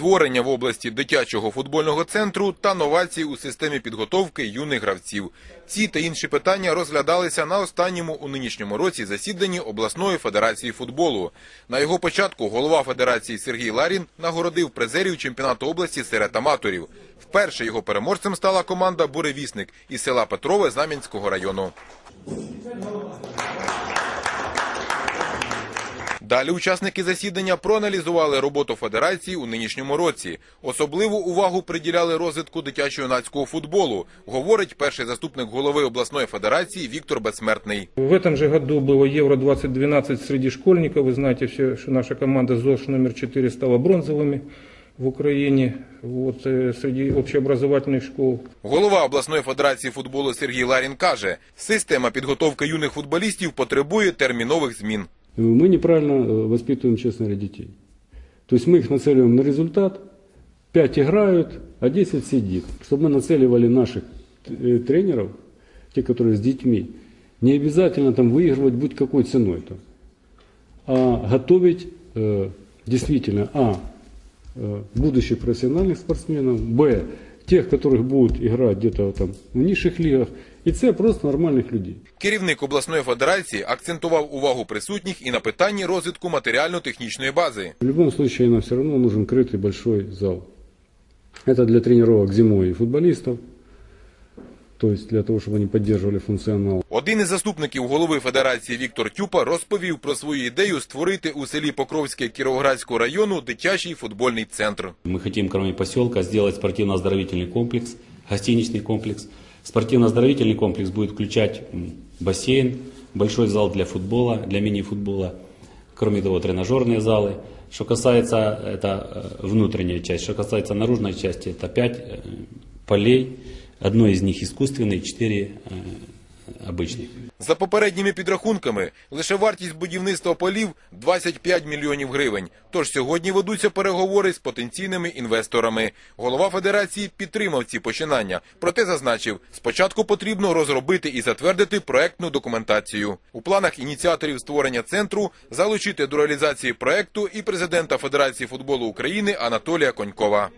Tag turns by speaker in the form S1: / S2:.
S1: створення в області дитячого футбольного центру та новації у системі підготовки юних гравців. Ці та інші питання розглядалися на останньому у нинішньому році засіданні обласної федерації футболу. На його початку голова федерації Сергій Ларін нагородив призерів чемпіонату області серед аматорів. Вперше його переможцем стала команда Буревісник із села Петрове Знам'янського району. Далі учасники засідання проаналізували роботу федерації у нинішньому році. Особливу увагу приділяли розвитку дитячо-юнацького футболу, говорить перший заступник голови обласної федерації Віктор Безсмертний.
S2: В этом же году было Евро-2012 среди школьников. Вы знаете все, что наша команда ЗОЖ номер 4 стала бронзовыми в Украине вот, э, среди общеобразовательных школ.
S1: Голова обласної федерації футболу Сергій Ларін каже, система підготовки юних футболістів потребує термінових змін.
S3: Мы неправильно э, воспитываем, честно говоря, детей. То есть мы их нацеливаем на результат, 5 играют, а 10 сидит. Чтобы мы нацеливали наших э, тренеров, те, которые с детьми, не обязательно там выигрывать будь какой ценой там, а готовить э, действительно, а, э, будущих профессиональных спортсменов, б, тех, которых будут играть где-то там в низших лигах, и с, просто нормальных людей.
S1: Керівник обласної федерації акцентував увагу присутніх і на питанні розвитку матеріально-технічної бази.
S3: В любом случае нам все равно нужен крытый большой зал. Это для тренировок зимой и футболистов, то есть для того, чтобы они поддерживали функционал.
S1: Один із заступників голови федерації Віктор Тюпа розповів про свою ідею створити у селі Покровське Кіровоградського району дитячий футбольний центр.
S4: Ми хочемо крім поселка зробити спортивно оздоровительний комплекс, гостиничний комплекс. спортивно оздоровительный комплекс будет включать бассейн, большой зал для футбола, для міні футболу, кроме того, тренажерные зали. Що касается, это э, внутренняя часть, що касается наружної частини, это п'ять э, полей, одно з них искусственное, 4 э, обичних.
S1: За попередніми підрахунками лише вартість будівництва полів 25 мільйонів гривень. Тож сьогодні ведуться переговори з потенційними інвесторами. Голова федерації підтримав ці починання, проте зазначив, спочатку потрібно розробити і затвердити проектну документацію. У планах ініціаторів створення центру залучити до реалізації проекту і президента Федерації футболу України Анатолія Конькова.